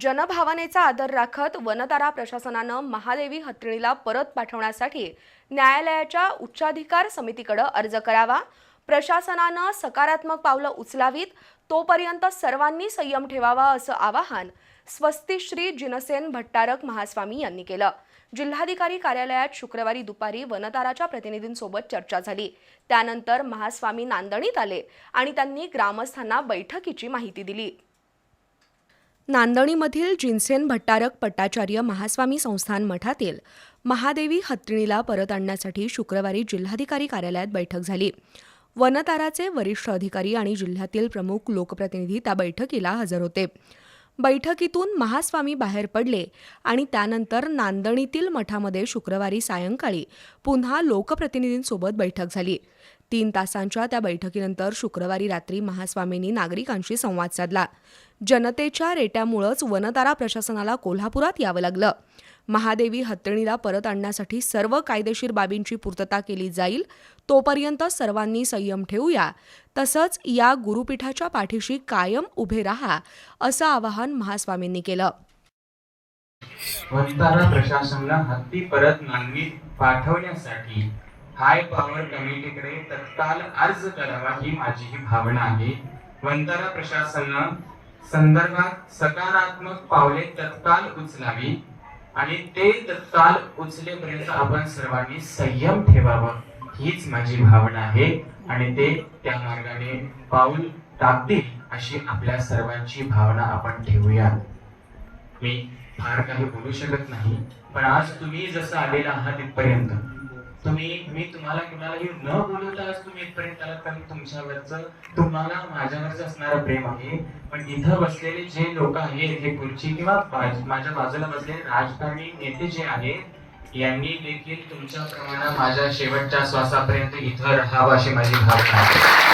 जनभावनेचा आदर राखत वनतारा प्रशासनानं महादेवी हत्रिणीला परत पाठवण्यासाठी न्यायालयाच्या उच्चाधिकार समितीकडे अर्ज करावा. प्रशासनानं सकारात्मक पावलं उचलावीत. तोपर्यंत सर्वांनी संयम ठेवावा असं आवाहन स्वस्तिश्री जिनसेन भट्टारक महास्वामी यांनी केलं. जिल्हाधिकारी कार्यालयात शुक्रवारी दुपारी वनताराच्या प्रतिनिधींसोबत चर्चा झाली. त्यानंतर महास्वामी नांदणीत आले आणि त्यांनी ग्रामस्थांना बैठकीची माहिती दिली. नांदणीमधील जिनसेन भट्टारक पट्टाचार्य महास्वामी संस्थान मठातील महादेवी हत्तीणीला परत आणण्यासाठी शुक्रवारी जिल्हाधिकारी कार्यालयात बैठक झाली. वनताराचे वरिष्ठ अधिकारी आणि जिल्ह्यातील प्रमुख लोकप्रतिनिधी त्या बैठकीला हजर होते. बैठकीतून महास्वामी बाहेर पडले आणि त्यानंतर नांदणीतील मठामध्ये शुक्रवारी सायंकाळी पुन्हा लोकप्रतिनिधींसोबत बैठक झाली. तीन तासांच्या त्या बैठकीनंतर शुक्रवारी रात्री महास्वामींनी नागरिकांशी संवाद साधला. जनतेच्या रेट्यामुळंच वनतारा प्रशासनाला कोल्हापुरात यावं लागलं. महादेवी हत्तणीला परत आणण्यासाठी सर्व कायदेशीर बाबींची पूर्तता केली जाईल तोपर्यंत सर्वांनी संयम ठेवूया. तसंच या गुरुपीठाच्या पाठीशी कायम उभे राहा असं आवाहन महास्वामींनी केलं. वंतारा प्रशासनाला हत्ती परत मागणी पाठवण्यासाठी हाय पॉवर कमिटीकडे तत्काल अर्ज करावा ही माझी ही भावना आहे. वंतारा प्रशासनानं संदर्भात सकारात्मक पावले तत्काल उचलावी. आणि ते तत्काल उचलेपर्यंत आपण सर्वांनी संयम ठेवावं. हीच माझी भावना आहे आणि ते त्या मार्गाने पाऊल टाकतील अशी आपल्या सर्वांची भावना आपण ठेवूया. मी फार काही बोलू शकत नाही पण आज तुम्ही जसं आलेला आहात इथपर्यंत तुम्ही मी तुम्हाला कुणालाही न बोलवता आज तुम्ही इथपर्यंत आलात कारण तुमच्यावरचं तुम्हाला माझ्यावरच असणारं प्रेम आहे. पण इथं बसलेले जे लोक आहेत हे खुर्ची किंवा माझ्या बाजूला बसलेले राजकारणी नेते जे आहेत यांनी देखील तुमच्या प्रमाणात माझ्या शेवटच्या श्वासापर्यंत इथं राहावं अशी माझी भावना आहे.